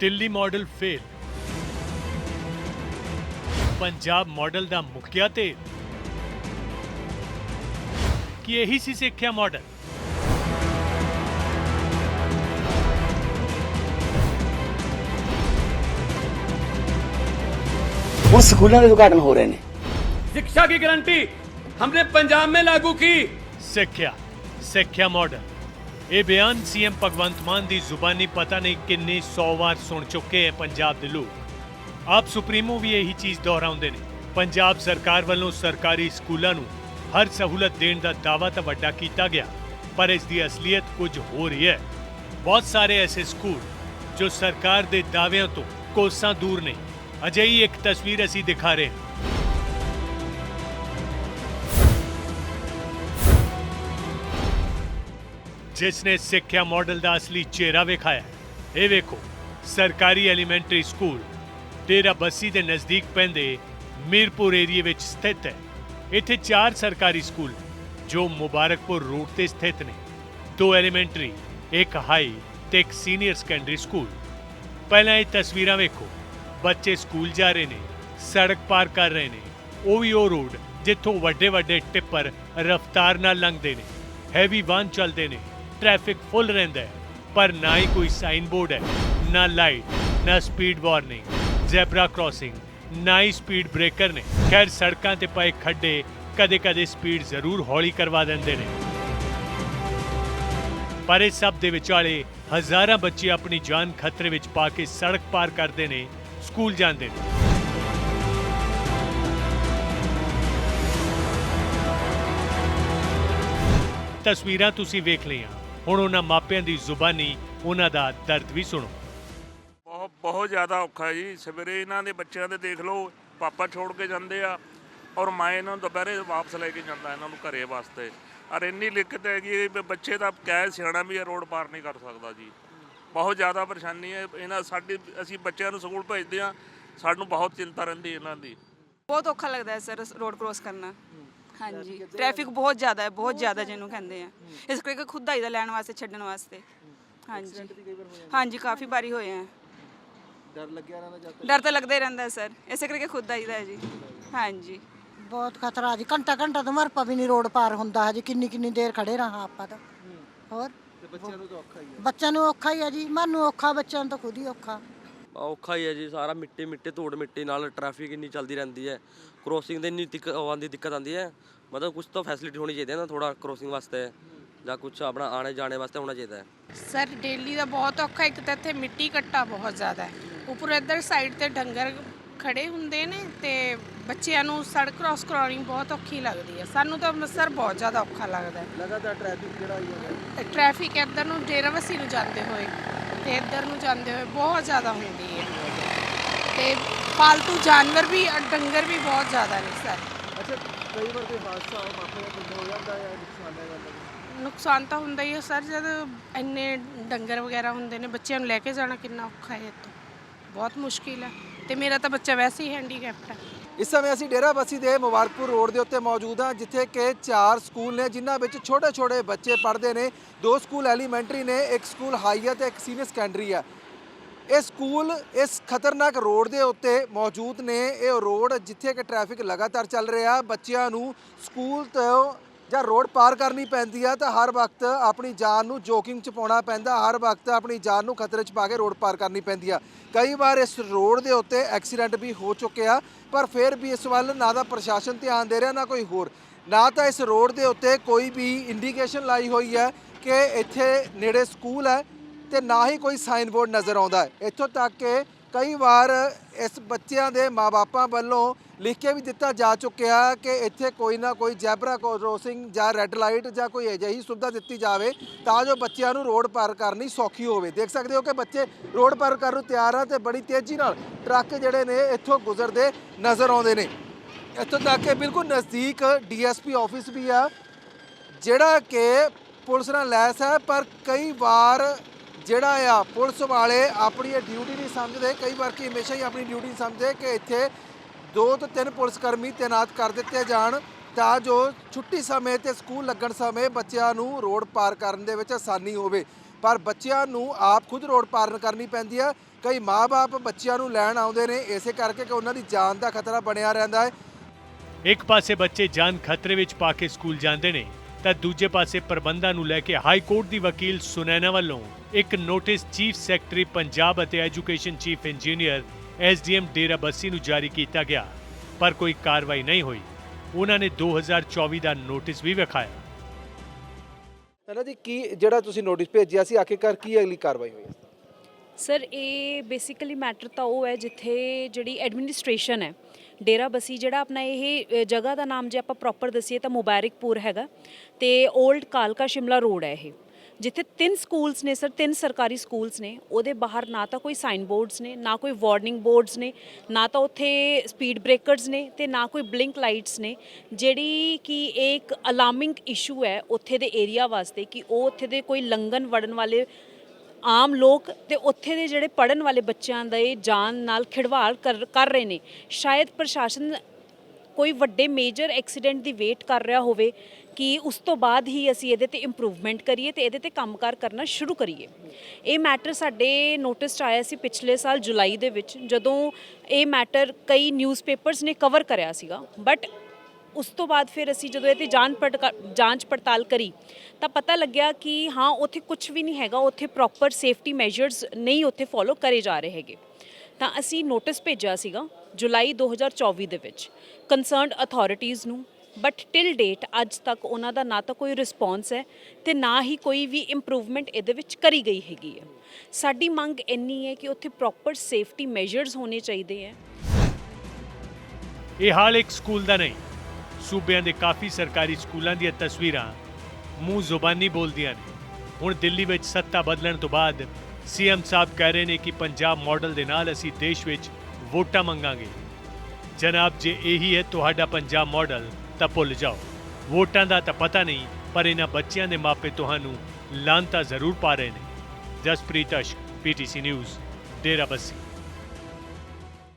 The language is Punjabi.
Delhi model fail Punjab model ਦਾ ਮੁਖਿਆ ਤੇ ਕੀ ਇਹੀ ਸੀ ਸਿੱਖਿਆ ਮਾਡਲ ਹੁਣ ਸਕੂਲਾਂ ਦੇ ਉਦਘਾਟਨ ਹੋ ਰਹੇ ਨੇ शिक्षा की गारंटी हमने पंजाब में लागू की ਸਿੱਖਿਆ ਸਿੱਖਿਆ ਮਾਡਲ ਇਹ ਬਿਆਨ ਸੀਐਮ ਭਗਵੰਤ ਮਾਨ ਦੀ ਜ਼ੁਬਾਨੀ ਪਤਾ ਨਹੀਂ ਕਿੰਨੀ 100 ਵਾਰ ਸੁਣ ਚੁੱਕੇ ਹੈ ਪੰਜਾਬ ਦੇ ਲੋਕ। ਆਪ ਸੁਪਰੀਮੋ ਵੀ ਇਹੀ ਚੀਜ਼ ਦੁਹਰਾਉਂਦੇ ਨੇ। ਪੰਜਾਬ ਸਰਕਾਰ ਵੱਲੋਂ ਸਰਕਾਰੀ ਸਕੂਲਾਂ ਨੂੰ ਹਰ ਸਹੂਲਤ ਦੇਣ ਦਾ ਦਾਅਵਾ ਤਾਂ ਵੱਡਾ ਕੀਤਾ ਗਿਆ, ਪਰ ਇਸ ਦੀ ਅਸਲੀਅਤ ਕੁਝ ਹੋ ਰਹੀ ਹੈ। ਬਹੁਤ ਸਾਰੇ ਐਸੇ ਸਕੂਲ ਜੋ ਸਰਕਾਰ ਦੇ ਦਾਅਵਿਆਂ ਤੋਂ ਕੋਸਾਂ ਦੂਰ ਨੇ। ਅਜਿਹੀ ਇੱਕ ਤਸਵੀਰ ਅਸੀਂ ਦਿਖਾ ਰਹੇ ਹਾਂ। ਜਿਸ ਨੇ ਸਿੱਖਿਆ ਮਾਡਲ ਦਾ ਅਸਲੀ ਚਿਹਰਾ ਵਿਖਾਇਆ ਇਹ ਵੇਖੋ, ਸਰਕਾਰੀ ਐਲੀਮੈਂਟਰੀ ਸਕੂਲ, ਡੇਰਾ ਬੱਸੀ ਦੇ ਨਜ਼ਦੀਕ ਪੈਂਦੇ ਮੀਰਪੁਰ ਏਰੀਏ ਵਿੱਚ ਸਥਿਤ ਹੈ। ਇੱਥੇ ਚਾਰ ਸਰਕਾਰੀ ਸਕੂਲ, ਜੋ ਮੁਬਾਰਕਪੁਰ ਰੋਡ ਤੇ ਸਥਿਤ ਨੇ। ਦੋ ਐਲੀਮੈਂਟਰੀ, ਇੱਕ ਹਾਈ ਤੇ ਇੱਕ ਸੀਨੀਅਰ ਸੈਕੰਡਰੀ ਸਕੂਲ। ਪਹਿਲਾਂ ਇਹ ਤਸਵੀਰਾਂ ਵੇਖੋ, ਬੱਚੇ ਸਕੂਲ ਜਾ ਰਹੇ ਨੇ, ਸੜਕ ਪਾਰ ਕਰ ਰਹੇ ਨੇ। ਉਹ ਵੀ ਉਹ ਰੋਡ ਜਿੱਥੋਂ ਵੱਡੇ ਵੱਡੇ ਟਿੱਪਰ ਰਫ਼ਤਾਰ ਨਾਲ ਲੰਘਦੇ ਨੇ। ਹੈਵੀ ਵਾਹਨ ਚੱਲਦੇ ਨੇ। ਟ੍ਰੈਫਿਕ ਫੁੱਲ ਰਹਿੰਦਾ ਹੈ, ਪਰ ਨਾ ਹੀ ਕੋਈ ਸਾਈਨ ਬੋਰਡ ਹੈ, ਨਾ ਲਾਈਟ ਨਾ ਸਪੀਡ ਵਾਰਨਿੰਗ ਜ਼ੈਬਰਾ ਕ੍ਰਾਸਿੰਗ ਨਾ ਹੀ ਸਪੀਡ ਬ੍ਰੇਕਰ ਨੇ। ਖੈਰ, ਸੜਕਾਂ ਤੇ ਪਏ ਖੱਡੇ ਕਦੇ-ਕਦੇ ਸਪੀਡ ਜ਼ਰੂਰ ਹੌਲੀ ਕਰਵਾ ਦਿੰਦੇ ਨੇ। ਪਰ ਇਸ ਸਭ ਦੇ ਵਿਚਾਲੇ ਹਜ਼ਾਰਾਂ ਬੱਚੇ ਆਪਣੀ ਜਾਨ ਖਤਰੇ ਵਿੱਚ ਪਾ ਕੇ ਸੜਕ ਪਾਰ ਕਰਦੇ ਨੇ, ਸਕੂਲ ਜਾਂਦੇ ਨੇ। ਤਸਵੀਰਾਂ ਤੁਸੀਂ ਵੇਖ ਲਈਆਂ। ਹੁਣ ਉਹਨਾਂ ਮਾਪਿਆਂ ਦੀ ਜ਼ੁਬਾਨੀ ਉਹਨਾਂ ਦਾ ਦਰਦ ਵੀ ਸੁਣੋ। ਬਹੁਤ ਬਹੁਤ ਜ਼ਿਆਦਾ ਔਖਾ ਜੀ। ਸਵੇਰੇ ਇਹਨਾਂ ਦੇ ਬੱਚਿਆਂ ਦੇ ਦੇਖ ਲਓ ਪਾਪਾ ਛੋੜ ਕੇ ਜਾਂਦੇ ਆ ਔਰ ਮਾਂ ਇਹਨਾਂ ਨੂੰ ਦੁਪਹਿਰੇ ਵਾਪਸ ਲੈ ਕੇ ਜਾਂਦਾ ਇਹਨਾਂ ਨੂੰ ਘਰੇ ਵਾਸਤੇ। ਔਰ ਇੰਨੀ ਦਿੱਕਤ ਹੈਗੀ ਵੀ ਬੱਚੇ ਦਾ ਕਹਿ ਸਿਆਣਾ ਵੀ ਇਹ ਰੋਡ ਪਾਰ ਨਹੀਂ ਕਰ ਸਕਦਾ ਜੀ। ਬਹੁਤ ਜ਼ਿਆਦਾ ਪਰੇਸ਼ਾਨੀ ਹੈ। ਇਹਨਾਂ ਸਾਡੀ ਅਸੀਂ ਬੱਚਿਆਂ ਨੂੰ ਸਕੂਲ ਭੇਜਦੇ ਆ ਸਾਨੂੰ ਬਹੁਤ ਚਿੰਤਾ ਰਹਿੰਦੀ ਇਹਨਾਂ ਦੀ। ਬਹੁਤ ਔਖਾ ਲੱਗਦਾ ਹੈ ਸਰ ਰੋਡ ਕ੍ਰੋਸ ਕਰਨਾ। ਹਾਂਜੀ। ਟ੍ਰੈਫਿਕ ਬਹੁਤ ਜ਼ਿਆਦਾ ਹੈ ਬਹੁਤ ਜ਼ਿਆਦਾ ਜਿਹਨੂੰ ਕਹਿੰਦੇ ਆ। ਇਸ ਕਰਕੇ ਖੁਦ ਆਈਦਾ ਲੈਣ ਵਾਸਤੇ ਛੱਡਣ ਵਾਸਤੇ। ਹਾਂਜੀ। ਹਾਂਜੀ ਕਾਫੀ ਵਾਰੀ ਹੋਏ ਆ। ਡਰ ਲੱਗਿਆ ਰਹਿੰਦਾ ਜਦ ਡਰ ਤਾਂ ਲੱਗਦਾ ਹੀ ਰਹਿੰਦਾ ਹੈ ਸਰ। ਇਸੇ ਕਰਕੇ ਖੁਦ ਆਈਦਾ ਹੈ ਜੀ। ਹਾਂਜੀ। ਬਹੁਤ ਖਤਰਾ ਜੀ। ਘੰਟਾ ਘੰਟਾ ਤੋਂ ਮਰਪਾ ਵੀ ਨਹੀਂ ਰੋਡ ਪਾਰ ਹੁੰਦਾ ਹਜੇ। ਕਿੰਨੀ ਕਿੰਨੀ ਦੇਰ ਖੜੇ ਰਹਾ ਆਪਾਂ ਤਾਂ। ਹੋਰ? ਤੇ ਬੱਚਿਆਂ ਨੂੰ ਤਾਂ ਔਖਾ ਹੀ ਹੈ ਬੱਚਿਆਂ ਨੂੰ ਔਖਾ ਹੀ ਆ ਜੀ। ਮੈਨੂੰ ਔਖਾ ਬੱਚਿਆਂ ਨੂੰ ਤਾਂ ਖੁਦ ਹੀ ਔਖਾ। ਔਖਾ ਹੀ ਹੈ ਜੀ ਸਾਰਾ ਮਿੱਟੀ ਮਿੱਟੀ ਧੂੜ ਮਿੱਟੀ ਨਾਲ ਟ੍ਰੈਫਿਕ ਇੰਨੀ ਚੱਲਦੀ ਰਹਿੰਦੀ ਹੈ। ਕ੍ਰੋਸਿੰਗ ਦੇ ਇੰਨੀ ਦਿੱਕਤ ਆਉਂਦੀ ਦਿੱਕਤ ਆਉਂਦੀ ਹੈ। ਮਤਲਬ ਕੁਝ ਤਾਂ ਫੈਸਿਲਿਟੀ ਹੋਣੀ ਚਾਹੀਦੀ ਹੈ ਨਾ ਥੋੜਾ ਕ੍ਰੋਸਿੰਗ ਵਾਸਤੇ ਜਾਂ ਕੁਝ ਆਪਣਾ ਆਣੇ ਜਾਣੇ ਵਾਸਤੇ ਹੋਣਾ ਚਾਹੀਦਾ ਹੈ। ਸਰ ਡੇਲੀ ਦਾ ਬਹੁਤ ਔਖਾ ਇੱਕ ਤਾਂ ਇੱਥੇ ਮਿੱਟੀ ਕੱਟਾ ਬਹੁਤ ਜ਼ਿਆਦਾ ਹੈ। ਉੱਪਰ ਇੱਧਰ ਸਾਈਡ ਤੇ ਡੰਗਰ ਖੜੇ ਹੁੰਦੇ ਨੇ ਤੇ ਬੱਚਿਆਂ ਨੂੰ ਸੜਕ ਕ੍ਰਾਸ ਕਰਾਉਣੀ ਬਹੁਤ ਔਖੀ ਲੱਗਦੀ ਹੈ। ਸਾਨੂੰ ਤਾਂ ਸਰ ਬਹੁਤ ਜ਼ਿਆਦਾ ਔਖਾ ਲੱਗਦਾ ਹੈ। ਲਗਾਤਾਰ ਟ੍ਰੈਫਿਕ ਜਿਹੜਾ ਹੀ। ਹੈ ਟ੍ਰੈਫਿਕ ਇੱਧਰ ਨੂੰ ਡੇਰਾਵਸੀ ਨੂੰ ਜਾਂਦੇ ਹੋਏ। ਤੇ ਇੱਧਰ ਨੂੰ ਜਾਂਦੇ ਹੋਏ ਬਹੁਤ ਜ਼ਿਆਦਾ ਹੁੰਦੀ ਹੈ। ਤੇ ਪਾਲਤੂ ਜਾਨਵਰ ਵੀ ਅ, ਡੰਗਰ ਵੀ ਬਹੁਤ ਜ਼ਿਆਦਾ ਨੇ ਸਰ। ਅੱਛਾ ਕਈ ਵਾਰ ਕੋਈ ਹਾਦਸਾ ਹੋ ਮਾਪੇ ਦਾ ਕੁਝ ਹੋ ਜਾਂਦਾ ਹੈ ਨੁਕਸਾਨ ਹੈ ਜਾਂਦਾ ਨੁਕਸਾਨ ਤਾਂ ਹੁੰਦਾ ਹੀ ਹੈ ਸਰ ਜਦ ਇੰਨੇ ਡੰਗਰ ਵਗੈਰਾ ਹੁੰਦੇ ਨੇ ਬੱਚਿਆਂ ਨੂੰ ਲੈ ਕੇ ਜਾਣਾ ਕਿੰਨਾ ਔਖਾ ਹੈ ਇੱਥੋਂ। ਬਹੁਤ ਮੁਸ਼ਕਿਲ ਹੈ। ਤੇ ਮੇਰਾ ਤਾਂ ਬੱਚਾ ਵੈਸੇ ਹੀ ਹੈਂਡੀਕੈਪਟ ਹੈ। ਇਸ ਸਮੇਂ ਅਸੀਂ ਡੇਰਾ ਬੱਸੀ ਦੇ ਮੁਬਾਰਕਪੁਰ ਰੋਡ ਦੇ ਉੱਤੇ ਮੌਜੂਦ ਹਾਂ, ਜਿੱਥੇ ਕਿ ਚਾਰ ਸਕੂਲ ਨੇ, ਜਿਨ੍ਹਾਂ ਵਿੱਚ ਛੋਟੇ-ਛੋਟੇ ਬੱਚੇ ਪੜ੍ਹਦੇ ਨੇ। ਦੋ ਸਕੂਲ ਐਲੀਮੈਂਟਰੀ ਨੇ, ਇੱਕ ਸਕੂਲ ਹਾਈ ਹੈ ਤੇ ਇੱਕ ਸੀਨੀਅਰ ਸੈਕੰਡਰੀ ਹੈ। ਇਹ ਸਕੂਲ ਇਸ ਖਤਰਨਾਕ ਰੋਡ ਦੇ ਉੱਤੇ ਮੌਜੂਦ ਨੇ। ਇਹ ਰੋਡ ਜਿੱਥੇ ਕਿ ਟ੍ਰੈਫਿਕ ਲਗਾਤਾਰ ਚੱਲ ਰਿਹਾ, ਬੱਚਿਆਂ ਨੂੰ ਸਕੂਲ ਤੋਂ ਜਾਂ ਰੋਡ ਪਾਰ ਕਰਨੀ ਪੈਂਦੀ ਆ ਤਾਂ ਹਰ ਵਕਤ ਆਪਣੀ ਜਾਨ ਨੂੰ ਜੋਕਿੰਗ ਚ ਪਾਉਣਾ ਪੈਂਦਾ, ਹਰ ਵਕਤ ਆਪਣੀ ਜਾਨ ਨੂੰ ਖਤਰੇ ਚ ਪਾ ਕੇ ਰੋਡ ਪਾਰ ਕਰਨੀ ਪੈਂਦੀ ਆ। ਕਈ ਵਾਰ ਇਸ ਰੋਡ ਦੇ ਉੱਤੇ ਐਕਸੀਡੈਂਟ ਵੀ ਹੋ ਚੁੱਕੇ ਆ, ਪਰ ਫਿਰ ਵੀ ਇਸ ਵੱਲ ਨਾ ਤਾਂ ਪ੍ਰਸ਼ਾਸਨ ਧਿਆਨ ਦੇ ਰਿਹਾ, ਨਾ ਕੋਈ ਹੋਰ। ਨਾ ਤਾਂ ਇਸ ਰੋਡ ਦੇ ਉੱਤੇ ਕੋਈ ਵੀ ਇੰਡੀਕੇਸ਼ਨ ਲਾਈ ਹੋਈ ਹੈ ਕਿ ਇੱਥੇ ਨੇੜੇ ਸਕੂਲ ਹੈ ਤੇ ਨਾ ਹੀ ਕੋਈ ਸਾਈਨ ਬੋਰਡ ਨਜ਼ਰ ਆਉਂਦਾ ਹੈ। ਇੱਥੋਂ ਤੱਕ ਕਿ ਕਈ ਵਾਰ ਇਸ ਬੱਚਿਆਂ ਦੇ ਮਾਪਿਆਂ ਵੱਲੋਂ ਲਿਖ ਕੇ ਵੀ ਦਿੱਤਾ ਜਾ ਚੁੱਕਿਆ ਕਿ ਇੱਥੇ ਕੋਈ ਨਾ ਕੋਈ ਜੈਬਰਾ ਕ੍ਰੋਸਿੰਗ ਜਾਂ ਰੈੱਡ ਲਾਈਟ ਜਾਂ ਕੋਈ ਅਜਿਹੀ ਸੁਵਿਧਾ ਦਿੱਤੀ ਜਾਵੇ ਤਾਂ ਜੋ ਬੱਚਿਆਂ ਨੂੰ ਰੋਡ ਪਾਰ ਕਰਨੀ ਸੌਖੀ ਹੋਵੇ। ਦੇਖ ਸਕਦੇ ਹੋ ਕਿ ਬੱਚੇ ਰੋਡ ਪਾਰ ਕਰਨ ਨੂੰ ਤਿਆਰ ਆ ਤੇ ਬੜੀ ਤੇਜ਼ੀ ਨਾਲ ਟਰੱਕ ਜਿਹੜੇ ਨੇ ਇੱਥੋਂ ਗੁਜ਼ਰਦੇ ਨਜ਼ਰ ਆਉਂਦੇ ਨੇ। ਇੱਥੋਂ ਤੱਕ ਕਿ ਬਿਲਕੁਲ ਨਜ਼ਦੀਕ ਡੀਐਸਪੀ ਆਫਿਸ ਵੀ ਆ, ਜਿਹੜਾ ਕਿ ਪੁਲਿਸ ਨਾਲ ਲੈਸ ਹੈ ਪਰ ਕਈ ਵਾਰ ਜਿਹੜਾ ਆ, ਪੁਲਿਸ ਵਾਲੇ ਆਪਣੀ ਇਹ ਡਿਊਟੀ ਨਹੀਂ ਸਮਝਦੇ। ਕਈ ਵਾਰ ਕੀ ਹਮੇਸ਼ਾ ਹੀ ਆਪਣੀ ਡਿਊਟੀ ਨਹੀਂ ਸਮਝਦੇ ਕਿ ਇੱਥੇ ਦੋ ਤੋਂ ਤਿੰਨ ਪੁਲਿਸ ਕਰਮੀ ਤਾਇਨਾਤ ਕਰ ਦਿੱਤੇ ਜਾਣ, ਤਾਂ ਜੋ ਛੁੱਟੀ ਸਮੇਂ ਤੇ ਸਕੂਲ ਲੱਗਣ ਸਮੇਂ ਬੱਚਿਆਂ ਨੂੰ ਰੋਡ ਪਾਰ ਕਰਨ ਦੇ ਵਿੱਚ ਆਸਾਨੀ ਹੋਵੇ। ਪਰ ਬੱਚਿਆਂ ਨੂੰ ਆਪ ਖੁਦ ਰੋਡ ਪਾਰ ਕਰਨੀ ਪੈਂਦੀ ਹੈ ਕਈ ਮਾਪੇ ਬੱਚਿਆਂ ਨੂੰ ਲੈਣ ਆਉਂਦੇ ਨੇ, ਇਸੇ ਕਰਕੇ ਕਿ ਉਹਨਾਂ ਦੀ ਜਾਨ ਦਾ ਖਤਰਾ ਬਣਿਆ ਰਹਿੰਦਾ ਹੈ। ਇੱਕ ਪਾਸੇ ਬੱਚੇ ਜਾਨ ਖਤਰੇ ਵਿੱਚ ਪਾ ਕੇ ਸਕੂਲ ਜਾਂਦੇ ਨੇ, ਤਾਂ ਦੂਜੇ ਪਾਸੇ ਪ੍ਰਬੰਧਾਂ ਨੂੰ ਲੈ ਕੇ ਹਾਈ ਕੋਰਟ ਦੀ ਵਕੀਲ ਸੁਨੈਨਾ ਵੱਲੋਂ ਇੱਕ ਨੋਟਿਸ ਚੀਫ ਸੈਕਟਰੀ ਪੰਜਾਬ ਅਤੇ education chief engineer SDM Derabassi ਨੂੰ ਜਾਰੀ ਕੀਤਾ ਗਿਆ ਪਰ ਕੋਈ ਕਾਰਵਾਈ ਨਹੀਂ ਹੋਈ। ਉਹਨਾਂ ਨੇ 2024 ਦਾ ਨੋਟਿਸ ਵੀ ਵਿਖਾਇਆ। ਪਹਿਲਾਂ ਜੀ ਕੀ ਜਿਹੜਾ ਤੁਸੀਂ ਨੋਟਿਸ ਭੇਜਿਆ ਸੀ ਆਖਿਰਕਾਰ ਕੀ ਅਗਲੀ ਕਾਰਵਾਈ ਹੋਈ ਸਰ ਇਹ ਬੇਸਿਕਲੀ ਮੈਟਰ ਤਾਂ ਉਹ ਹੈ ਜਿੱਥੇ ਜਿਹੜੀ ਐਡਮਿਨਿਸਟ੍ਰੇਸ਼ਨ ਹੈ ਡੇਰਾ ਬਸੀ ਜਿਹੜਾ ਆਪਣਾ ਇਹ ਜਗ੍ਹਾ ਦਾ ਨਾਮ ਜੇ ਆਪਾਂ ਪ੍ਰੋਪਰ ਦਸੀਏ ਤਾਂ ਮੁਬਾਰਕਪੁਰ ਹੈਗਾ ਤੇ 올ਡ ਕਾਲਕਾ ਸ਼ਿਮਲਾ ਰੋਡ ਹੈ ਇਹ। ਜਿੱਥੇ ਤਿੰਨ ਸਕੂਲਸ ਨੇ ਸਰ ਤਿੰਨ ਸਰਕਾਰੀ ਸਕੂਲਸ ਨੇ, ਉਹਦੇ ਬਾਹਰ ਨਾ ਤਾਂ ਕੋਈ ਸਾਈਨ ਬੋਰਡਸ ਨੇ, ਨਾ ਕੋਈ ਵਾਰਨਿੰਗ ਬੋਰਡਸ ਨੇ, ਨਾ ਤਾਂ ਉੱਥੇ ਸਪੀਡ ਬ੍ਰੇਕਰਸ ਨੇ ਤੇ ਨਾ ਕੋਈ ਬਲਿੰਕ ਲਾਈਟਸ ਨੇ, ਜਿਹੜੀ ਕਿ ਇੱਕ ਅਲਾਰਮਿੰਗ ਇਸ਼ੂ ਹੈ ਉੱਥੇ ਦੇ ਏਰੀਆ ਵਾਸਤੇ ਕਿ ਉਹ ਉੱਥੇ ਦੇ ਕੋਈ ਲੰਘਣ ਵੜਨ ਵਾਲੇ ਆਮ ਲੋਕ ਤੇ ਉੱਥੇ ਦੇ ਜਿਹੜੇ ਪੜਨ ਵਾਲੇ ਬੱਚਿਆਂ ਦਾ ਇਹ ਜਾਨ ਨਾਲ ਖਿਡਵਾੜ ਕਰ ਰਹੇ ਨੇ। ਸ਼ਾਇਦ ਪ੍ਰਸ਼ਾਸਨ ਕੋਈ ਵੱਡੇ ਮੇਜਰ ਐਕਸੀਡੈਂਟ ਦੀ ਵੇਟ ਕਰ ਰਿਹਾ ਹੋਵੇ ਕਿ ਉਸ ਤੋਂ ਬਾਅਦ ਹੀ ਅਸੀਂ ਇਹਦੇ ਤੇ ਇੰਪਰੂਵਮੈਂਟ ਕਰੀਏ ਤੇ ਇਹਦੇ ਤੇ ਕੰਮਕਾਰ ਕਰਨਾ ਸ਼ੁਰੂ ਕਰੀਏ। ਇਹ ਮੈਟਰ ਸਾਡੇ ਨੋਟਿਸ 'ਚ ਆਇਆ ਸੀ ਪਿਛਲੇ ਸਾਲ ਜੁਲਾਈ ਦੇ ਵਿੱਚ, ਜਦੋਂ ਇਹ ਮੈਟਰ ਕਈ ਨਿਊਜ਼ਪੇਪਰਸ ਨੇ ਕਵਰ ਕਰਿਆ ਸੀਗਾ। ਬਟ ਉਸ ਤੋਂ ਬਾਅਦ ਫਿਰ ਅਸੀਂ ਜਦੋਂ ਇਹ ਤੇ ਜਾਂਚ ਪੜਤਾ- ਜਾਂਚ ਪੜਤਾਲ ਕਰੀ, ਤਾਂ ਪਤਾ ਲੱਗਿਆ ਕਿ ਹਾਂ, ਉੱਥੇ ਕੁਝ ਵੀ ਨਹੀਂ ਹੈਗਾ, ਉੱਥੇ ਪ੍ਰੋਪਰ ਸੇਫਟੀ ਮੈਜਰਸ ਨਹੀਂ ਉੱਥੇ ਫੋਲੋ ਕਰੇ ਜਾ ਰਹੇ ਹੈਗੇ। ਤਾਂ ਅਸੀਂ ਨੋਟਿਸ ਭੇਜਿਆ ਸੀਗਾ ਜੁਲਾਈ 2024 ਦੇ ਵਿੱਚ ਕੰਸਰਨਡ ਅਥਾਰਟੀਆਂ ਨੂੰ ਬਟ ਟਿਲ ਡੇਟ ਅੱਜ ਤੱਕ ਉਹਨਾਂ ਦਾ ਨਾ ਤਾਂ ਕੋਈ ਰਿਸਪੌਂਸ ਹੈ ਤੇ ਨਾ ਹੀ ਕੋਈ ਵੀ ਇੰਪਰੂਵਮੈਂਟ ਇਹਦੇ ਵਿੱਚ ਕਰੀ ਗਈ ਹੈਗੀ ਹੈ। ਸਾਡੀ ਮੰਗ ਇੰਨੀ ਹੈ ਕਿ ਉੱਥੇ ਪ੍ਰੋਪਰ ਸੇਫਟੀ ਮੈਜਰਸ ਹੋਣੇ ਚਾਹੀਦੇ ਹੈ। ਇਹ ਹਾਲ ਇੱਕ ਸਕੂਲ ਦਾ ਨਹੀਂ। ਸੂਬਿਆਂ ਦੇ ਕਾਫੀ ਸਰਕਾਰੀ ਸਕੂਲਾਂ ਦੀਆਂ ਤਸਵੀਰਾਂ ਮੂੰਹ ਜ਼ੁਬਾਨੀ ਬੋਲਦੀਆਂ ਨੇ। ਹੁਣ ਦਿੱਲੀ ਵਿੱਚ ਸੱਤਾ ਬਦਲਣ ਤੋਂ ਬਾਅਦ ਸੀਐਮ ਸਾਹਿਬ ਕਹਿ ਰਹੇ ਨੇ ਕਿ ਪੰਜਾਬ ਮਾਡਲ ਦੇ ਨਾਲ ਅਸੀਂ ਦੇਸ਼ ਵਿੱਚ ਵੋਟਾਂ ਮੰਗਾਂਗੇ। ਜਨਾਬ, ਜੇ ਇਹੀ ਹੈ, ਤੁਹਾਡਾ ਪੰਜਾਬ ਮਾਡਲ ਤਾਂ ਭੁੱਲ ਜਾਓ। ਵੋਟਾਂ ਦਾ ਤਾਂ ਪਤਾ ਨਹੀਂ, ਪਰ ਇਹਨਾਂ ਬੱਚਿਆਂ ਦੇ ਮਾਪੇ ਤੁਹਾਨੂੰ ਲਾਂਤਾ ਜ਼ਰੂਰ ਪਾ ਰਹੇ ਨੇ। Jaspreet Ashk, PTC news Derabassi